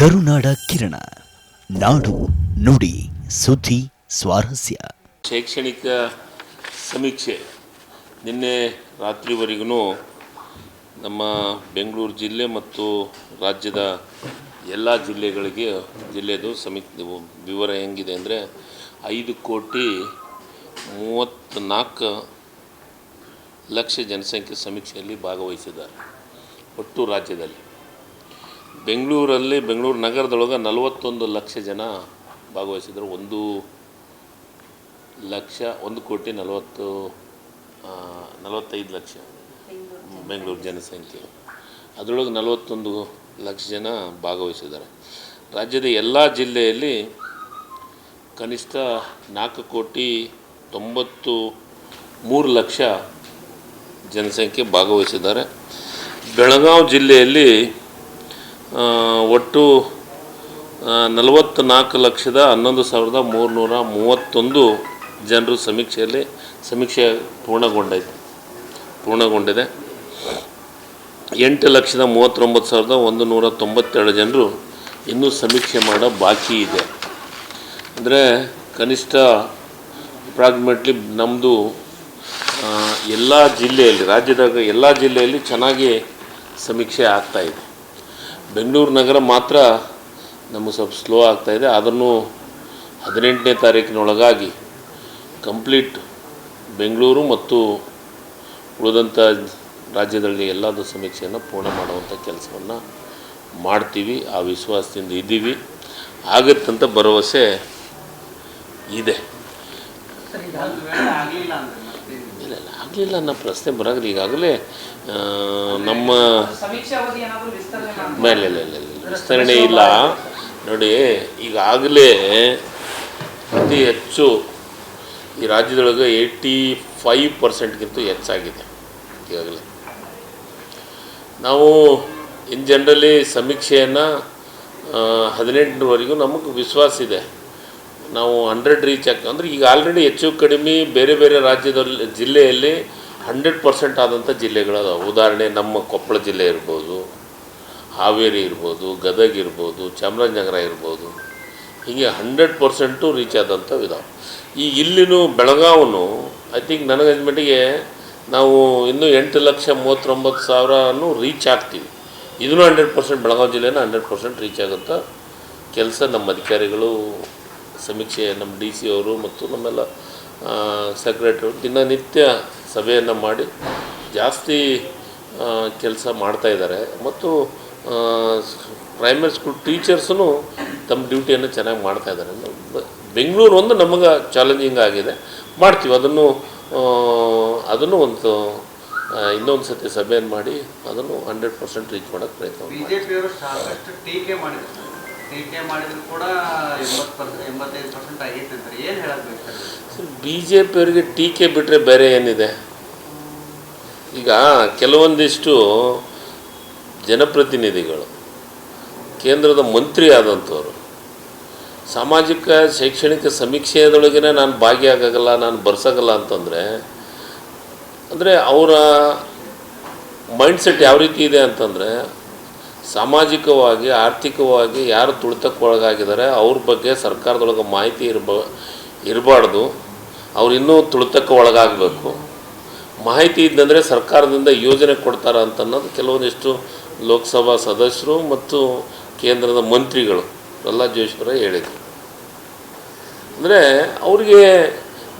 ಕರುನಾಡ ಕಿರಣ. ನಾಡು ನುಡಿ, ಸುದ್ದಿ, ಸ್ವಾರಸ್ಯ. ಶೈಕ್ಷಣಿಕ ಸಮೀಕ್ಷೆ. ನಿನ್ನೆ ರಾತ್ರಿವರೆಗೂ ನಮ್ಮ ಬೆಂಗಳೂರು ಜಿಲ್ಲೆ ಮತ್ತು ರಾಜ್ಯದ ಎಲ್ಲ ಜಿಲ್ಲೆಗಳಿಗೆ, ಜಿಲ್ಲೆದು ಸಮೀಕ್ಷೆ ವಿವರ ಹೆಂಗಿದೆ ಅಂದರೆ ಐದು ಕೋಟಿ ಮೂವತ್ತ್ನಾಲ್ಕು ಲಕ್ಷ ಜನಸಂಖ್ಯೆ ಸಮೀಕ್ಷೆಯಲ್ಲಿ ಭಾಗವಹಿಸಿದ್ದಾರೆ. ಒಟ್ಟು ರಾಜ್ಯದಲ್ಲಿ. ಬೆಂಗಳೂರಲ್ಲಿ ಬೆಂಗಳೂರು ನಗರದೊಳಗೆ ನಲವತ್ತೊಂದು ಲಕ್ಷ ಜನ ಭಾಗವಹಿಸಿದರು. ಒಂದು ಲಕ್ಷ, ಒಂದು ಕೋಟಿ ನಲವತ್ತು ನಲವತ್ತೈದು ಲಕ್ಷ ಬೆಂಗಳೂರು ಜನಸಂಖ್ಯೆ. ಅದರೊಳಗೆ ನಲವತ್ತೊಂದು ಲಕ್ಷ ಜನ ಭಾಗವಹಿಸಿದ್ದಾರೆ. ರಾಜ್ಯದ ಎಲ್ಲ ಜಿಲ್ಲೆಯಲ್ಲಿ ಕನಿಷ್ಠ ನಾಲ್ಕು ಕೋಟಿ ತೊಂಬತ್ತು ಮೂರು ಲಕ್ಷ ಜನಸಂಖ್ಯೆ ಭಾಗವಹಿಸಿದ್ದಾರೆ. ಬೆಳಗಾವಿ ಜಿಲ್ಲೆಯಲ್ಲಿ ಒಟ್ಟು ನಲವತ್ತ್ನಾಲ್ಕು ಲಕ್ಷದ ಹನ್ನೊಂದು ಸಾವಿರದ ಮೂರುನೂರ ಮೂವತ್ತೊಂದು ಜನರು ಸಮೀಕ್ಷೆಯಲ್ಲಿ, ಸಮೀಕ್ಷೆ ಪೂರ್ಣಗೊಂಡೈತೆ. ಪೂರ್ಣಗೊಂಡಿದೆ. ಎಂಟು ಲಕ್ಷದ ಮೂವತ್ತೊಂಬತ್ತು ಸಾವಿರದ ಒಂದು ನೂರ ತೊಂಬತ್ತೆರಡು ಜನರು ಇನ್ನೂ ಸಮೀಕ್ಷೆ ಮಾಡೋ ಬಾಕಿ ಇದೆ. ಅಂದರೆ, ಕನಿಷ್ಠ ಅಪ್ರಾಕ್ಸಿಮೇಟ್ಲಿ ನಮ್ಮದು ಎಲ್ಲ ಜಿಲ್ಲೆಯಲ್ಲಿ, ರಾಜ್ಯದಾಗ ಎಲ್ಲ ಜಿಲ್ಲೆಯಲ್ಲಿ ಚೆನ್ನಾಗಿ ಸಮೀಕ್ಷೆ ಆಗ್ತಾಯಿದೆ ಬೆಂಗಳೂರು ನಗರ ಮಾತ್ರ ನಮಗೆ ಸ್ವಲ್ಪ ಸ್ಲೋ ಆಗ್ತಾಯಿದೆ ಅದನ್ನು ಹದಿನೆಂಟನೇ ತಾರೀಕಿನೊಳಗಾಗಿ ಕಂಪ್ಲೀಟ್ ಬೆಂಗಳೂರು ಮತ್ತು ಉಳಿದಂಥ ರಾಜ್ಯದಲ್ಲಿ ಎಲ್ಲದ ಸಮೀಕ್ಷೆಯನ್ನು ಪೂರ್ಣ ಮಾಡುವಂಥ ಕೆಲಸವನ್ನು ಮಾಡ್ತೀವಿ. ಆ ವಿಶ್ವಾಸದಿಂದ ಇದ್ದೀವಿ. ಆಗತ್ತಂತ ಭರವಸೆ ಇದೆ. ಆಗಲಿಲ್ಲ ನನ್ನ ಪ್ರಶ್ನೆ ಬರೋದ್ರೆ ಈಗಾಗಲೇ ನಮ್ಮ ಇಲ್ಲ ಇಲ್ಲ ಇಲ್ಲ ವಿಸ್ತರಣೆ ಇಲ್ಲ. ನೋಡಿ, ಈಗಾಗಲೇ ಅತಿ ಹೆಚ್ಚು ಈ ರಾಜ್ಯದೊಳಗೆ ಏಯ್ಟಿ ಫೈವ್ ಪರ್ಸೆಂಟ್ಗಿಂತ ಹೆಚ್ಚಾಗಿದೆ ಈಗಾಗಲೇ. ನಾವು ಇನ್ ಜನರಲಿ ಸಮೀಕ್ಷೆಯನ್ನು ಹದಿನೆಂಟರವರೆಗೂ ನಮಗೆ ವಿಶ್ವಾಸ ಇದೆ. ನಾವು ಹಂಡ್ರೆಡ್ ರೀಚ್ ಆಗ ಅಂದರೆ ಈಗ ಆಲ್ರೆಡಿ ಹೆಚ್ಚು ಕಡಿಮೆ ಬೇರೆ ಬೇರೆ ರಾಜ್ಯದಲ್ಲಿ, ಜಿಲ್ಲೆಯಲ್ಲಿ ಹಂಡ್ರೆಡ್ ಪರ್ಸೆಂಟ್ ಆದಂಥ ಜಿಲ್ಲೆಗಳದಾವೆ. ಉದಾಹರಣೆ ನಮ್ಮ ಕೊಪ್ಪಳ ಜಿಲ್ಲೆ ಇರ್ಬೋದು, ಹಾವೇರಿ ಇರ್ಬೋದು, ಗದಗ ಇರ್ಬೋದು, ಚಾಮರಾಜನಗರ ಇರ್ಬೋದು. ಹೀಗೆ ಹಂಡ್ರೆಡ್ ಪರ್ಸೆಂಟು ರೀಚ್ ಆದಂಥವು ಇದಾವೆ. ಈ ಇಲ್ಲಿನೂ ಬೆಳಗಾವನು ಐ ಥಿಂಕ್ ನನಗೆ ಮಟ್ಟಿಗೆ ನಾವು ಇನ್ನೂ ಎಂಟು ಲಕ್ಷ ಮೂವತ್ತೊಂಬತ್ತು ಸಾವಿರನೂ ರೀಚ್ ಆಗ್ತೀವಿ. ಇದನ್ನು ಹಂಡ್ರೆಡ್ ಪರ್ಸೆಂಟ್ ಬೆಳಗಾವಿ ಜಿಲ್ಲೆನ ಹಂಡ್ರೆಡ್ ಪರ್ಸೆಂಟ್ ರೀಚ್ ಆಗುತ್ತಾ, ಕೆಲಸ ನಮ್ಮ ಅಧಿಕಾರಿಗಳು ಸಮೀಕ್ಷೆ ನಮ್ಮ ಡಿ ಸಿ ಅವರು ಮತ್ತು ನಮ್ಮೆಲ್ಲ ಸೆಕ್ರೆಟ್ರಿ ದಿನನಿತ್ಯ ಸಭೆಯನ್ನು ಮಾಡಿ ಜಾಸ್ತಿ ಕೆಲಸ ಮಾಡ್ತಾ ಇದ್ದಾರೆ. ಮತ್ತು ಪ್ರೈಮರಿ ಸ್ಕೂಲ್ ಟೀಚರ್ಸೂ ತಮ್ಮ ಡ್ಯೂಟಿಯನ್ನು ಚೆನ್ನಾಗಿ ಮಾಡ್ತಾ ಇದ್ದಾರೆ. ಬೆಂಗಳೂರು ಒಂದು ನಮಗೆ ಚಾಲೆಂಜಿಂಗ್ ಆಗಿದೆ. ಮಾಡ್ತೀವಿ. ಅದನ್ನು ಅದನ್ನು ಒಂದು ಇನ್ನೊಂದು ಸತಿ ಸಭೆಯನ್ನು ಮಾಡಿ ಅದನ್ನು ಹಂಡ್ರೆಡ್ ಪರ್ಸೆಂಟ್ ರೀಚ್ ಮಾಡೋಕ್ಕೆ ಪ್ರಯತ್ನ ಬಿ ಜೆ ಪಿಯವರಿಗೆ ಟೀಕೆ ಬಿಟ್ಟರೆ ಬೇರೆ ಏನಿದೆ? ಈಗ ಕೆಲವೊಂದಿಷ್ಟು ಜನಪ್ರತಿನಿಧಿಗಳು, ಕೇಂದ್ರದ ಮಂತ್ರಿ ಆದಂಥವ್ರು, ಸಾಮಾಜಿಕ, ಶೈಕ್ಷಣಿಕ ಸಮೀಕ್ಷೆಯದೊಳಗೇ ನಾನು ಭಾಗಿಯಾಗಲ್ಲ, ನಾನು ಬರ್ಸೋಕ್ಕಲ್ಲ ಅಂತಂದರೆ, ಅಂದರೆ ಅವರ ಮೈಂಡ್ಸೆಟ್ ಯಾವ ರೀತಿ ಇದೆ ಅಂತಂದರೆ ಸಾಮಾಜಿಕವಾಗಿ, ಆರ್ಥಿಕವಾಗಿ ಯಾರು ತುಳಿತಕ್ಕೆ ಒಳಗಾಗಿದ್ದಾರೆ ಅವ್ರ ಬಗ್ಗೆ ಸರ್ಕಾರದೊಳಗೆ ಮಾಹಿತಿ ಇರಬ, ಇರಬಾರ್ದು. ಅವ್ರು ಇನ್ನೂ ತುಳಿತಕ್ಕೆ ಒಳಗಾಗಬೇಕು ಮಾಹಿತಿ ಇದ್ದಂದರೆ ಸರ್ಕಾರದಿಂದ ಯೋಜನೆ ಕೊಡ್ತಾರೆ ಅಂತ ಅನ್ನೋದು ಕೆಲವೊಂದಿಷ್ಟು ಲೋಕಸಭಾ ಸದಸ್ಯರು ಮತ್ತು ಕೇಂದ್ರದ ಮಂತ್ರಿಗಳು. ಪ್ರಹ್ಲಾದ್ ಜೋಶ್ವರ ಹೇಳಿದರು. ಅಂದರೆ ಅವ್ರಿಗೆ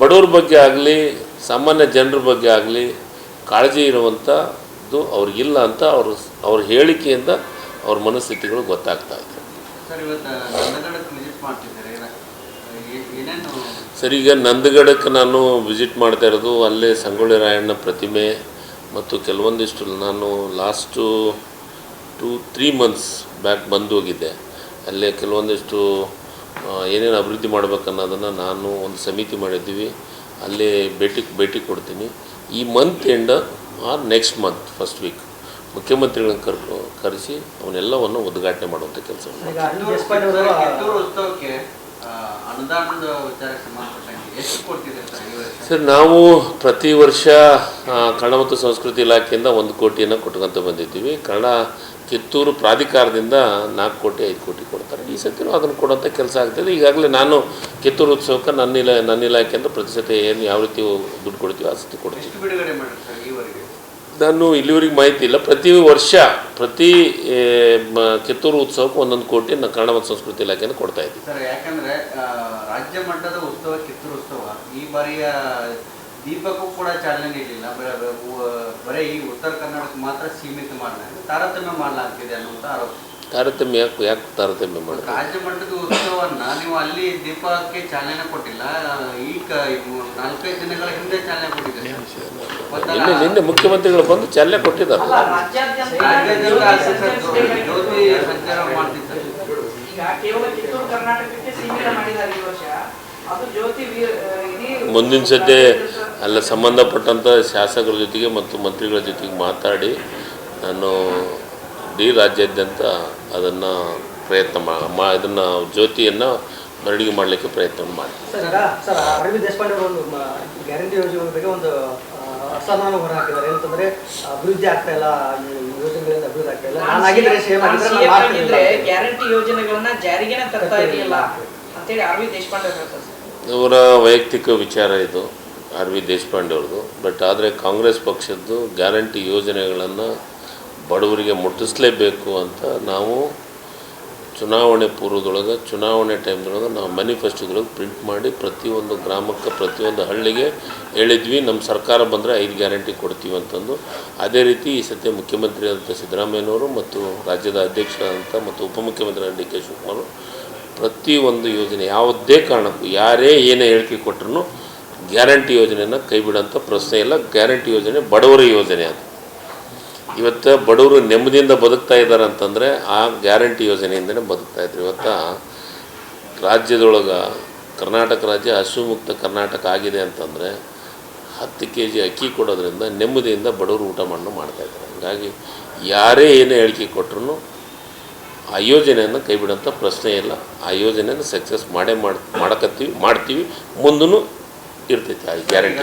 ಬಡವ್ರ ಬಗ್ಗೆ ಆಗಲಿ, ಸಾಮಾನ್ಯ ಜನರ ಬಗ್ಗೆ ಆಗಲಿ ಕಾಳಜಿ ಇರುವಂಥದ್ದು ಅವ್ರಿಗಿಲ್ಲ ಅಂತ ಅವರು, ಅವ್ರ ಹೇಳಿಕೆಯಿಂದ ಅವ್ರ ಮನಸ್ಥಿತಿಗಳು ಗೊತ್ತಾಗ್ತಾ ಇದೆ. ಸರ್ ಈಗ ನಂದಗಡಕ್ಕೆ ನಾನು ವಿಸಿಟ್ ಮಾಡ್ತಾ ಇರೋದು ಅಲ್ಲೇ ಸಂಗೊಳ್ಳಿ ರಾಯಣ್ಣ ಪ್ರತಿಮೆ ಮತ್ತು ಕೆಲವೊಂದಿಷ್ಟು ನಾನು last two three months back ಬಂದು ಹೋಗಿದ್ದೆ ಅಲ್ಲೇ ಕೆಲವೊಂದಿಷ್ಟು ಏನೇನು ಅಭಿವೃದ್ಧಿ ಮಾಡ್ಬೇಕನ್ನೋದನ್ನು ನಾನು ಒಂದು ಸಮಿತಿ ಮಾಡಿದ್ದೀವಿ. ಅಲ್ಲೇ ಭೇಟಿ ಭೇಟಿ ಕೊಡ್ತೀನಿ. ಈ month end or next month first week ಮುಖ್ಯಮಂತ್ರಿಗಳನ್ನ ಕರ್ಕೊ ಕರೆಸಿ ಅವನ್ನೆಲ್ಲವನ್ನು ಉದ್ಘಾಟನೆ ಮಾಡುವಂಥ ಕೆಲಸ ಸರ್ ನಾವು ಪ್ರತಿ ವರ್ಷ ಕನ್ನಡ ಮತ್ತು ಸಂಸ್ಕೃತಿ ಇಲಾಖೆಯಿಂದ ಒಂದು ಕೋಟಿಯನ್ನು ಕೊಟ್ಕೊಂತ ಬಂದಿದ್ದೀವಿ. ಕನ್ನಡ ಕಿತ್ತೂರು ಪ್ರಾಧಿಕಾರದಿಂದ ನಾಲ್ಕು ಕೋಟಿ ಐದು ಕೋಟಿ ಕೊಡ್ತಾರೆ. ಈ ಸತಿನೂ ಅದನ್ನು ಕೊಡುವಂಥ ಕೆಲಸ ಆಗ್ತದೆ ಈಗಾಗಲೇ ನಾನು ಕಿತ್ತೂರು ಉತ್ಸವಕ್ಕೆ ನನ್ನ ಇಲಾ ನನ್ನ ಇಲಾಖೆಯಿಂದ ಪ್ರತಿ ಸತಿ ಏನು ಯಾವ ರೀತಿ ದುಡ್ಡು ಕೊಡ್ತೀವಿ ಆ ಸತಿ ಕೊಡ್ತೀವಿ. ನಾನು ಇಲ್ಲಿವರೆಗೆ ಮಾಹಿತಿ ಇಲ್ಲ. ಪ್ರತಿ ವರ್ಷ, ಪ್ರತಿ ಕಿತ್ತೂರು ಉತ್ಸವಕ್ಕೆ ಒಂದೊಂದು ಕೋಟಿ ನಾನು ಕನ್ನಡ ಮತ್ತು ಸಂಸ್ಕೃತಿ ಇಲಾಖೆಯನ್ನು ಕೊಡ್ತಾ ಇದ್ದೀವಿ. ಸರ್, ಯಾಕಂದ್ರೆ ರಾಜ್ಯ ಮಟ್ಟದ ಉತ್ಸವ ಕಿತ್ತೂರು ಉತ್ಸವ, ಈ ಬಾರಿಯ ದೀಪಕ್ಕೂ ಕೂಡ ಚಾಲನೆ ನೀಡಲಿಲ್ಲ ಬರೀ ಈ ಉತ್ತರ ಕರ್ನಾಟಕ ಮಾತ್ರ ಸೀಮಿತ ಮಾಡಲಾಗಿದೆ ತಾರತಮ್ಯ ಮಾಡಲಾಗ್ತಿದೆ ಅನ್ನುವಂಥ ಆರೋಪ. ತಾರತಮ್ಯ ಯಾಕೆ ಯಾಕೆ ತಾರತಮ್ಯ ಮಾಡೋದು ರಾಜ್ಯ ಮಟ್ಟದ ಉತ್ಸವವನ್ನ ನೀವು ಅಲ್ಲಿ ದೀಪಕ್ಕೆ ಚಾಲನೆ ಕೊಟ್ಟಿಲ್ಲ ಈ ನಾಲ್ಕೈದು ದಿನಗಳ ಹಿಂದೆ ಚಾಲನೆ ಕೊಟ್ಟಿದ್ದೀರಿ? ನಿನ್ನೆ ನಿನ್ನೆ ಮುಖ್ಯಮಂತ್ರಿಗಳು ಬಂದು ಚಾಲನೆ ಕೊಟ್ಟಿದ್ದಾರೆ. ಸಂಚಾರ ಮಾಡ್ತಿದ್ದಾರೆ. ಈಗ ಕೇವಲ ಕಿತ್ತೂರು ಕರ್ನಾಟಕಕ್ಕೆ ಸೀಮಿತ ಮಾಡಿದ್ದಾರೆ ಈ ವರ್ಷ. ಅದು ಜ್ಯೋತಿ ವೀರ್ ಮುಂದಿನ ಸದ್ಯ ಅಲ್ಲ ಸಂಬಂಧಪಟ್ಟಂಥ ಶಾಸಕರ ಜೊತೆಗೆ ಮತ್ತು ಮಂತ್ರಿಗಳ ಜೊತೆಗೆ ಮಾತಾಡಿ ನಾನು ಇಡೀ ರಾಜ್ಯಾದ್ಯಂತ ಅದನ್ನು ಪ್ರಯತ್ನ ಮಾ ಇದನ್ನು ಜ್ಯೋತಿಯನ್ನು ಮರಡಿಗೆ ಮಾಡಲಿಕ್ಕೆ ಪ್ರಯತ್ನ ಮಾಡಿ ಅರವಿಂದ್ ದೇಶಪಾಂಡೆ ಅವರು ಒಂದು ಗ್ಯಾರಂಟಿ ಯೋಜನೆ ಬಗ್ಗೆ ಒಂದು ಅಸಮಾನ ಹೊರ ಹಾಕಿದ್ದಾರೆ. ಏನಂತಂದ್ರೆ ಅಭಿವೃದ್ಧಿ ಆಗ್ತಾ ಇಲ್ಲ ಯೋಜನೆಗಳಿಂದ ಅಭಿವೃದ್ಧಿ ಆಗ್ತಾ ಇಲ್ಲ. ನಾನು ಆಗಿದ್ರೆ ಸೇಮ್ ಗ್ಯಾರಂಟಿ ಯೋಜನೆಗಳನ್ನ ಜಾರಿಗೆ ತರ್ತಾ ಇರಲಿಲ್ಲ. ಅಂತೇಳಿ ಅರವಿಂದ್ ದೇಶಪಾಂಡೆ ಹೇಳ್ತಾರೆ ಅವರ ವೈಯಕ್ತಿಕ ವಿಚಾರ ಇದು ಆರ್ ವಿ ದೇಶಪಾಂಡೆ ಅವ್ರದ್ದು. ಬಟ್ ಆದರೆ ಕಾಂಗ್ರೆಸ್ ಪಕ್ಷದ್ದು ಗ್ಯಾರಂಟಿ ಯೋಜನೆಗಳನ್ನು ಬಡವರಿಗೆ ಮುಟ್ಟಿಸಲೇಬೇಕು ಅಂತ ನಾವು ಚುನಾವಣೆ ಪೂರ್ವದೊಳಗೆ, ಚುನಾವಣೆ ಟೈಮ್ದೊಳಗೆ ನಾವು ಮ್ಯಾನಿಫೆಸ್ಟೋದೊಳಗೆ ಪ್ರಿಂಟ್ ಮಾಡಿ ಪ್ರತಿಯೊಂದು ಗ್ರಾಮಕ್ಕೆ ಪ್ರತಿಯೊಂದು ಹಳ್ಳಿಗೆ ಹೇಳಿದ್ವಿ ನಮ್ಮ ಸರ್ಕಾರ ಬಂದರೆ ಐದು ಗ್ಯಾರಂಟಿ ಕೊಡ್ತೀವಿ ಅಂತಂದು. ಅದೇ ರೀತಿ ಈ ಸತ್ಯ ಮುಖ್ಯಮಂತ್ರಿ ಆದಂಥ ಸಿದ್ದರಾಮಯ್ಯನವರು ಮತ್ತು ರಾಜ್ಯದ ಅಧ್ಯಕ್ಷರಾದಂಥ ಮತ್ತು ಉಪಮುಖ್ಯಮಂತ್ರಿ ಡಿ ಕೆ ಶಿವಕುಮಾರ್ ಪ್ರತಿಯೊಂದು ಯೋಜನೆ ಯಾವುದೇ ಕಾರಣಕ್ಕೂ ಯಾರೇ ಏನೇ ಹೇಳಿಕೆ ಕೊಟ್ಟರು ಗ್ಯಾರಂಟಿ ಯೋಜನೆಯನ್ನು ಕೈ ಬಿಡೋಂಥ ಪ್ರಶ್ನೆ ಇಲ್ಲ. ಗ್ಯಾರಂಟಿ ಯೋಜನೆ ಬಡವರ ಯೋಜನೆ ಅದು. ಇವತ್ತು ಬಡವರು ನೆಮ್ಮದಿಯಿಂದ ಬದುಕ್ತಾ ಇದ್ದಾರೆ ಅಂತಂದರೆ ಆ ಗ್ಯಾರಂಟಿ ಯೋಜನೆಯಿಂದನೇ ಬದುಕ್ತಾ ಇದ್ರು. ಇವತ್ತು ರಾಜ್ಯದೊಳಗೆ ಕರ್ನಾಟಕ ರಾಜ್ಯ ಹಸುಮುಕ್ತ ಕರ್ನಾಟಕ ಆಗಿದೆ ಅಂತಂದರೆ ಹತ್ತು ಕೆ ಜಿ ಅಕ್ಕಿ ಕೊಡೋದ್ರಿಂದ ನೆಮ್ಮದಿಯಿಂದ ಬಡವರು ಊಟ ಮಾಡಲು ಮಾಡ್ತಾಯಿದ್ದಾರೆ ಹೀಗಾಗಿ ಯಾರೇ ಏನೇ ಹೇಳಿಕೆ ಕೊಟ್ಟರು ಆ ಯೋಜನೆಯನ್ನು ಕೈ ಬಿಡೋಂಥ ಪ್ರಶ್ನೆ ಇಲ್ಲ. ಆ ಯೋಜನೆಯನ್ನು ಸಕ್ಸಸ್ ಮಾಡೇ ಮಾಡಿ ಮಾಡಕತ್ತೀವಿ, ಮಾಡ್ತೀವಿ ಮುಂದೂ ಇರ್ತೈತಿ ಆ ಗ್ಯಾರಂಟಿ